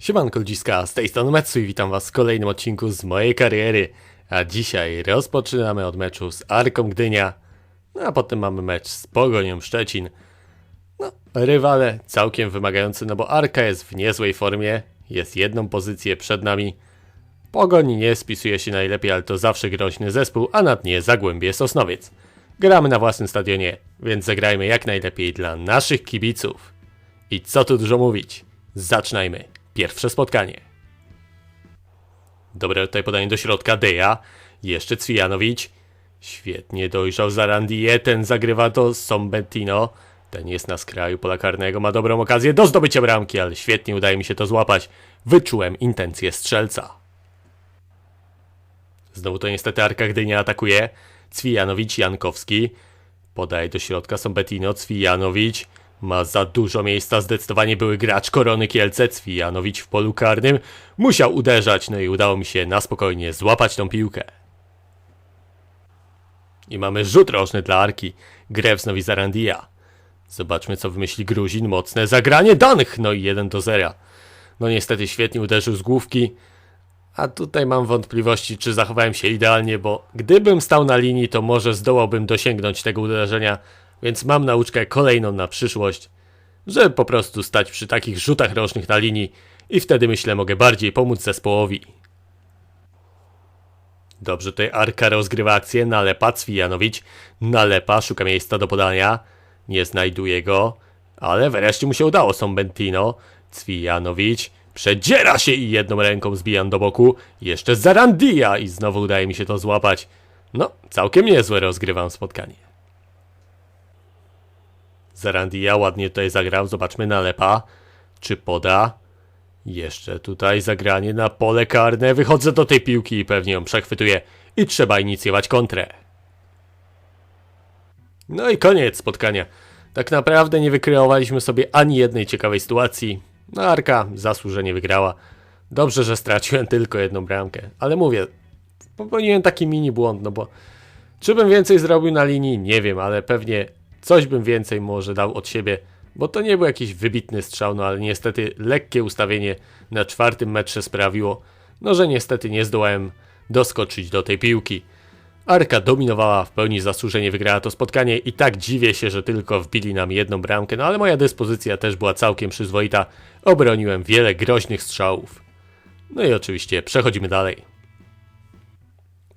Siemanko ludziska, z tej strony Metsu i witam was w kolejnym odcinku z mojej kariery. A dzisiaj rozpoczynamy od meczu z Arką Gdynia, no a potem mamy mecz z Pogonią Szczecin. No, rywale całkiem wymagający, no bo Arka jest w niezłej formie, jest jedną pozycję przed nami. Pogoń nie spisuje się najlepiej, ale to zawsze groźny zespół, a na dnie Zagłębie Sosnowiec. Gramy na własnym stadionie, więc zagrajmy jak najlepiej dla naszych kibiców. I co tu dużo mówić, zaczynajmy pierwsze spotkanie. Dobre tutaj podanie do środka Deja, jeszcze Cwijanowicz. Świetnie dojrzał Zarandię, ten zagrywa to Sombentino. Ten jest na skraju pola karnego, ma dobrą okazję do zdobycia bramki, ale świetnie udaje mi się to złapać. Wyczułem intencję strzelca. Znowu to niestety Arka Gdynia atakuje. Cwijanowicz, Jankowski. Podaje do środka Sombetino, Cwijanowicz. Ma za dużo miejsca, zdecydowanie były gracz Korony Kielce, Cwijanowicz w polu karnym. Musiał uderzać, no i udało mi się na spokojnie złapać tą piłkę. I mamy rzut rożny dla Arki. Grew znowu Zarandia. Zobaczmy co wymyśli Gruzin. Mocne zagranie danych. No i 1 do 0. No niestety świetnie uderzył z główki. A tutaj mam wątpliwości, czy zachowałem się idealnie, bo gdybym stał na linii, to może zdołałbym dosięgnąć tego uderzenia, więc mam nauczkę kolejną na przyszłość, żeby po prostu stać przy takich rzutach rocznych na linii i wtedy myślę mogę bardziej pomóc zespołowi. Dobrze, tutaj Arka rozgrywa akcję, nalepa Cwijanowicz, nalepa, szuka miejsca do podania, nie znajduje go, ale wreszcie mu się udało, są Bentino, Cwijanowicz, Przedziera się i jedną ręką zbijam do boku. Jeszcze Zarandia i znowu udaje mi się to złapać. No, całkiem niezłe rozgrywam spotkanie. Zarandia ładnie tutaj zagrał. Zobaczmy nalepa. Czy poda? Jeszcze tutaj zagranie na pole karne. Wychodzę do tej piłki i pewnie ją przechwytuję. I trzeba inicjować kontrę. No i koniec spotkania. Tak naprawdę nie wykreowaliśmy sobie ani jednej ciekawej sytuacji. No Arka zasłużenie wygrała. Dobrze, że straciłem tylko jedną bramkę. Ale mówię, popełniłem taki mini błąd, no bo czy bym więcej zrobił na linii? Nie wiem, ale pewnie coś bym więcej może dał od siebie, bo to nie był jakiś wybitny strzał, no ale niestety lekkie ustawienie na czwartym metrze sprawiło, no że niestety nie zdołałem doskoczyć do tej piłki. Arka dominowała, w pełni zasłużenie wygrała to spotkanie i tak dziwię się, że tylko wbili nam jedną bramkę, no ale moja dyspozycja też była całkiem przyzwoita. Obroniłem wiele groźnych strzałów. No i oczywiście przechodzimy dalej.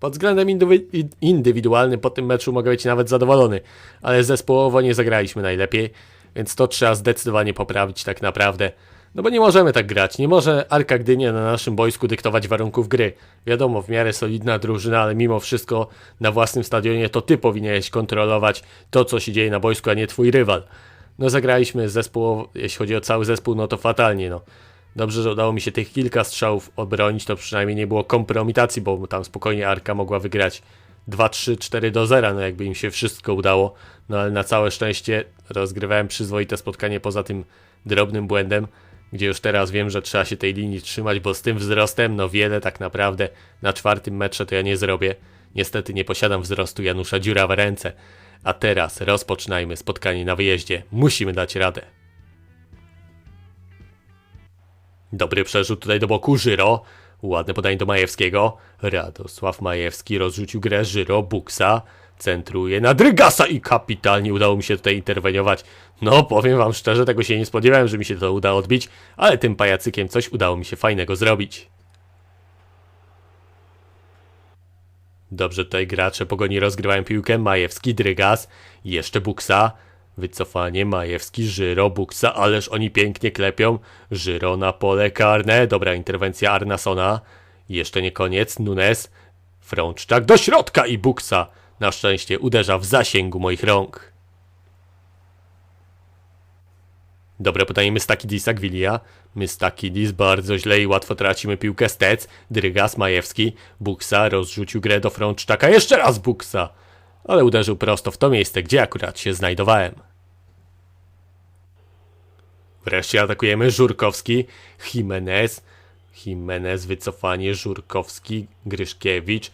Pod względem indywi indywidualnym po tym meczu mogę być nawet zadowolony, ale zespołowo nie zagraliśmy najlepiej, więc to trzeba zdecydowanie poprawić tak naprawdę. No bo nie możemy tak grać. Nie może Arka Gdynia na naszym boisku dyktować warunków gry. Wiadomo, w miarę solidna drużyna, ale mimo wszystko na własnym stadionie to ty powinieneś kontrolować to, co się dzieje na boisku, a nie twój rywal. No zagraliśmy zespół, jeśli chodzi o cały zespół, no to fatalnie, no. Dobrze, że udało mi się tych kilka strzałów obronić, to przynajmniej nie było kompromitacji, bo tam spokojnie Arka mogła wygrać 2, 3, 4 do 0, no jakby im się wszystko udało. No ale na całe szczęście rozgrywałem przyzwoite spotkanie poza tym drobnym błędem gdzie już teraz wiem, że trzeba się tej linii trzymać, bo z tym wzrostem, no wiele tak naprawdę na czwartym metrze to ja nie zrobię. Niestety nie posiadam wzrostu Janusza Dziura w ręce. A teraz rozpoczynajmy spotkanie na wyjeździe. Musimy dać radę. Dobry przerzut tutaj do boku, Żyro. Ładne podanie do Majewskiego. Radosław Majewski rozrzucił grę, Żyro, Buksa. Centruje na Drygasa i kapitalnie udało mi się tutaj interweniować. No, powiem wam szczerze, tego się nie spodziewałem, że mi się to uda odbić, ale tym pajacykiem coś udało mi się fajnego zrobić. Dobrze tutaj gracze pogoni rozgrywają piłkę. Majewski, Drygas, jeszcze Buksa. Wycofanie, Majewski, Żyro, Buksa, ależ oni pięknie klepią. Żyro na pole karne. Dobra interwencja Arnasona. Jeszcze nie koniec. Nunes. Frączczak do środka i Buksa. Na szczęście uderza w zasięgu moich rąk. Dobre pytanie Mystakidis Agwilia. Mystakidis bardzo źle i łatwo tracimy piłkę. Stec, Drygas, Majewski. Buksa rozrzucił grę do Frączczaka. Jeszcze raz Buksa! Ale uderzył prosto w to miejsce, gdzie akurat się znajdowałem. Wreszcie atakujemy Żurkowski, Jimenez. Jimenez, wycofanie, Żurkowski, Gryszkiewicz.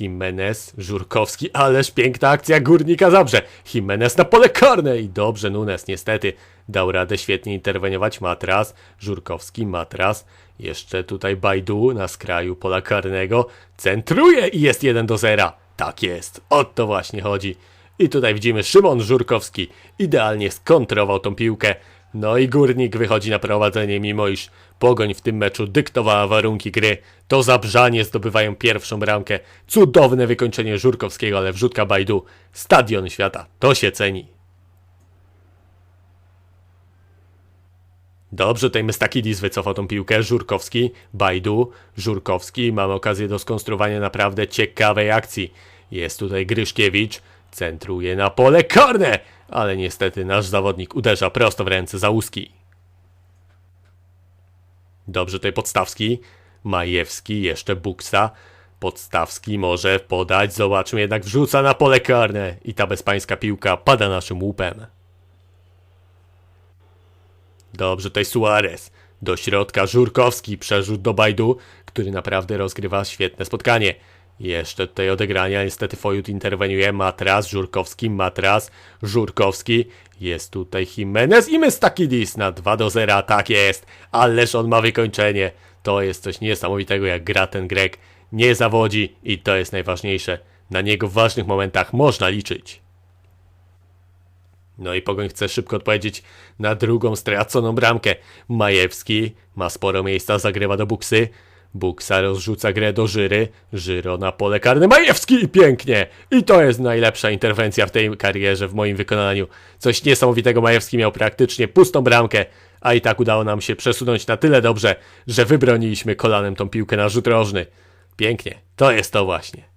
Jimenez, Żurkowski, ależ piękna akcja Górnika Zabrze. Jimenez na pole karne i dobrze Nunes niestety dał radę świetnie interweniować Matras, Żurkowski, Matras, jeszcze tutaj Bajdu na skraju pola karnego, centruje i jest 1 do 0. Tak jest, o to właśnie chodzi. I tutaj widzimy Szymon Żurkowski idealnie skontrował tą piłkę. No i Górnik wychodzi na prowadzenie, mimo iż Pogoń w tym meczu dyktowała warunki gry. To Zabrzanie zdobywają pierwszą bramkę. Cudowne wykończenie Żurkowskiego, ale wrzutka Bajdu. Stadion świata, to się ceni. Dobrze, tutaj Mestakidis wycofał tą piłkę, Żurkowski, Bajdu, Żurkowski, mamy okazję do skonstruowania naprawdę ciekawej akcji. Jest tutaj Gryszkiewicz, centruje na pole karne, ale niestety nasz zawodnik uderza prosto w ręce Załuski. Dobrze, tutaj Podstawski, Majewski, jeszcze Buksa, Podstawski może podać, zobaczmy, jednak wrzuca na pole karne i ta bezpańska piłka pada naszym łupem. Dobrze, tutaj Suarez. Do środka Żurkowski, przerzut do Bajdu, który naprawdę rozgrywa świetne spotkanie. Jeszcze tutaj odegrania, niestety Fojut interweniuje, Matras, Żurkowski, Matras, Żurkowski. Jest tutaj Jimenez i Mestakidis na 2 do 0, tak jest. Ależ on ma wykończenie. To jest coś niesamowitego, jak gra ten Grek. Nie zawodzi i to jest najważniejsze. Na niego w ważnych momentach można liczyć. No i Pogoń chce szybko odpowiedzieć na drugą straconą bramkę. Majewski ma sporo miejsca, zagrywa do Buksy. Buksa rozrzuca grę do Żyry. Żyro na pole karne. Majewski i pięknie! I to jest najlepsza interwencja w tej karierze w moim wykonaniu. Coś niesamowitego Majewski miał praktycznie pustą bramkę, a i tak udało nam się przesunąć na tyle dobrze, że wybroniliśmy kolanem tą piłkę na rzut rożny. Pięknie, to jest to właśnie.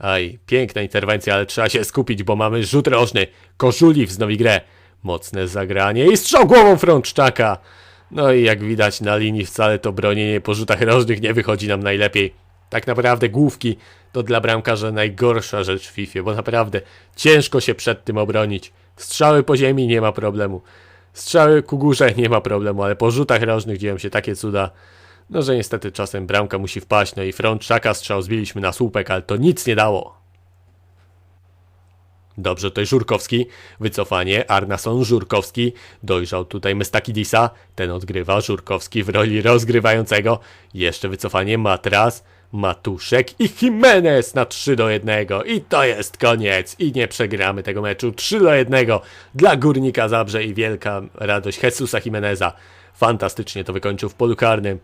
Aj, piękna interwencja, ale trzeba się skupić, bo mamy rzut rożny. Kożuli wznowi grę. Mocne zagranie i strzał głową Frączczaka. No i jak widać na linii wcale to bronienie po rzutach rożnych nie wychodzi nam najlepiej. Tak naprawdę główki to dla bramkarza najgorsza rzecz w FIFA, bo naprawdę ciężko się przed tym obronić. Strzały po ziemi nie ma problemu. Strzały ku górze nie ma problemu, ale po rzutach rożnych dzieją się takie cuda. No, że niestety czasem bramka musi wpaść, no i Frączaka strzał zbiliśmy na słupek, ale to nic nie dało. Dobrze, tutaj Żurkowski, wycofanie, Arnason, Żurkowski, dojrzał tutaj Mestakidisa, ten odgrywa, Żurkowski w roli rozgrywającego, jeszcze wycofanie, Matras, Matuszek i Jimenez na 3 do 1 i to jest koniec. I nie przegramy tego meczu. 3 do 1 dla Górnika Zabrze i wielka radość Jesusa Jimeneza. Fantastycznie to wykończył w polu karnym.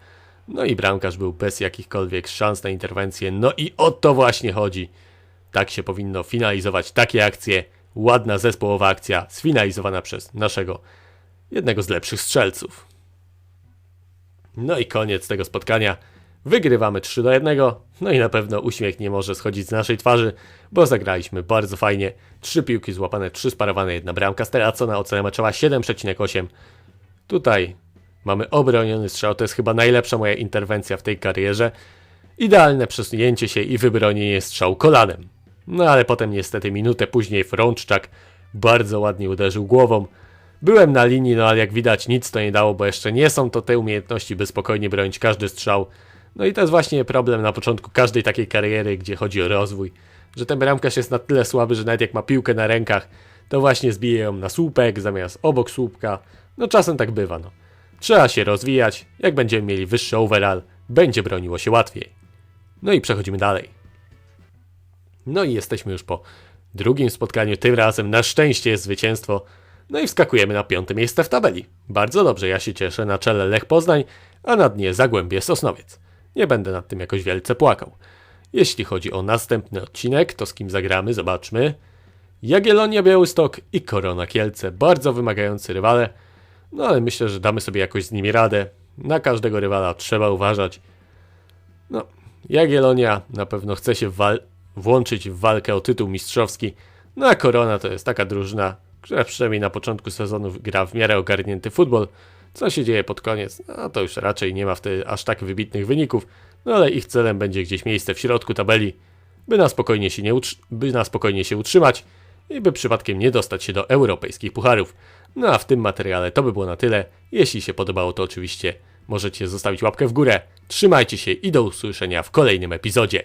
No i bramkarz był bez jakichkolwiek szans na interwencję. No i o to właśnie chodzi. Tak się powinno finalizować takie akcje. Ładna zespołowa akcja, sfinalizowana przez naszego jednego z lepszych strzelców. No i koniec tego spotkania. Wygrywamy 3 do 1. No i na pewno uśmiech nie może schodzić z naszej twarzy, bo zagraliśmy bardzo fajnie. Trzy piłki złapane, trzy sparowane, jedna bramka stracona, ocena meczowa 7,8. Tutaj mamy obroniony strzał, to jest chyba najlepsza moja interwencja w tej karierze. Idealne przesunięcie się i wybronienie strzału kolanem. No ale potem niestety minutę później Frączczak bardzo ładnie uderzył głową. Byłem na linii, no ale jak widać nic to nie dało, bo jeszcze nie są to te umiejętności, by spokojnie bronić każdy strzał. No i to jest właśnie problem na początku każdej takiej kariery, gdzie chodzi o rozwój, że ten bramkarz jest na tyle słaby, że nawet jak ma piłkę na rękach, to właśnie zbije ją na słupek zamiast obok słupka. No czasem tak bywa, no. Trzeba się rozwijać, jak będziemy mieli wyższy overall, będzie broniło się łatwiej. No i przechodzimy dalej. No i jesteśmy już po drugim spotkaniu, tym razem na szczęście jest zwycięstwo. No i wskakujemy na piąte miejsce w tabeli. Bardzo dobrze, ja się cieszę, na czele Lech Poznań, a na dnie Zagłębie Sosnowiec. Nie będę nad tym jakoś wielce płakał. Jeśli chodzi o następny odcinek, to z kim zagramy, zobaczmy. Jagiellonia Białystok i Korona Kielce. Bardzo wymagający rywale, no ale myślę, że damy sobie jakoś z nimi radę. Na każdego rywala trzeba uważać. No, Jagiellonia na pewno chce się włączyć w walkę o tytuł mistrzowski. No a Korona to jest taka drużyna, która przynajmniej na początku sezonu gra w miarę ogarnięty futbol. Co się dzieje pod koniec? No to już raczej nie ma wtedy aż tak wybitnych wyników, no ale ich celem będzie gdzieś miejsce w środku tabeli, by na spokojnie się, nie by na spokojnie się utrzymać i by przypadkiem nie dostać się do europejskich pucharów. No a w tym materiale to by było na tyle. Jeśli się podobało, to oczywiście możecie zostawić łapkę w górę. Trzymajcie się i do usłyszenia w kolejnym epizodzie.